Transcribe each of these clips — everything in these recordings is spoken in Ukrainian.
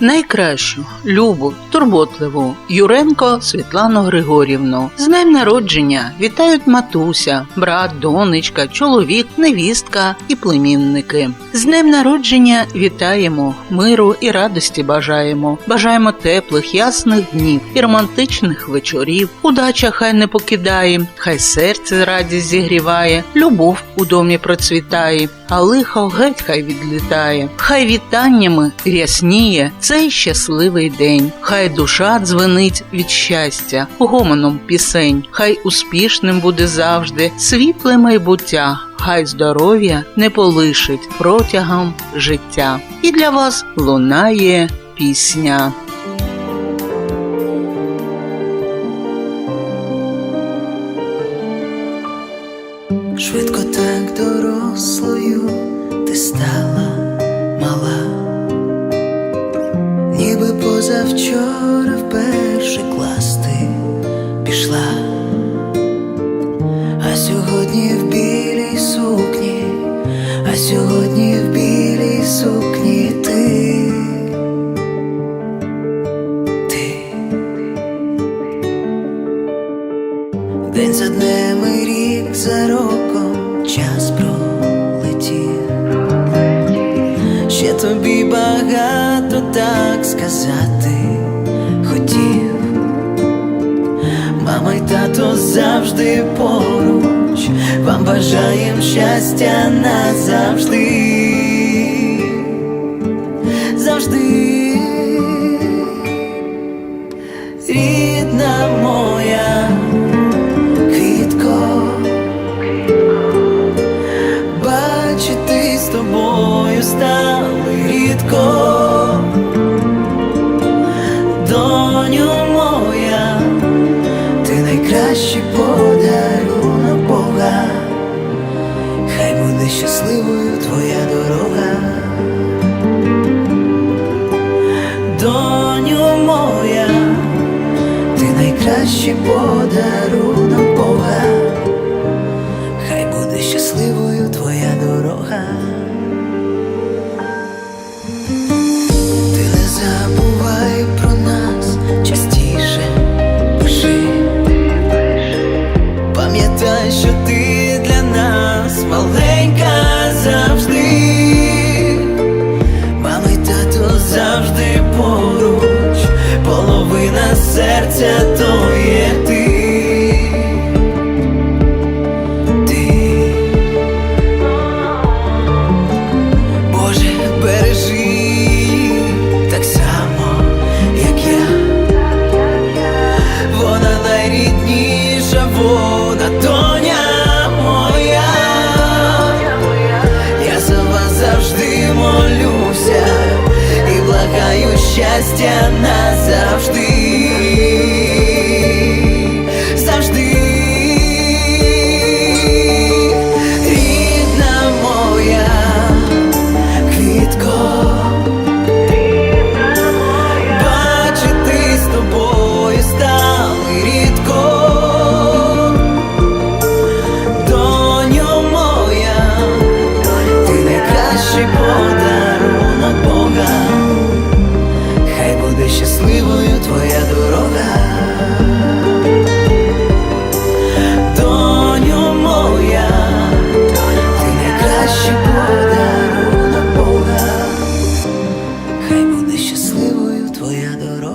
найкращу, любу, турботливу Юренко Світлану Григорівну. З днем народження вітають матуся, брат, донечка, чоловік, невістка і племінники. З днем народження вітаємо, миру і радості бажаємо. Бажаємо теплих, ясних днів і романтичних вечорів. Удача хай не покидає, хай серце радість зігріває, любов у домі процвітає, а лихо геть хай відлітає. Хай вітаннями рясніє цей щасливий день. Хай душа дзвенить від щастя, гомоном пісень. Хай успішним буде завжди світле майбуття. Хай здоров'я не полишить протягом життя. І для вас лунає пісня. Пішла, а сьогодні в білій сукні, а сьогодні в білій сукні ти. Ти День за днем і рік за роком час пролетів. Ще тобі багато так сказати Тато завжди поруч, вам бажаєм щастя назавжди. Завжди найкращий подарунок Бога, хай буде щасливою твоя дорога. to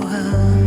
Wow.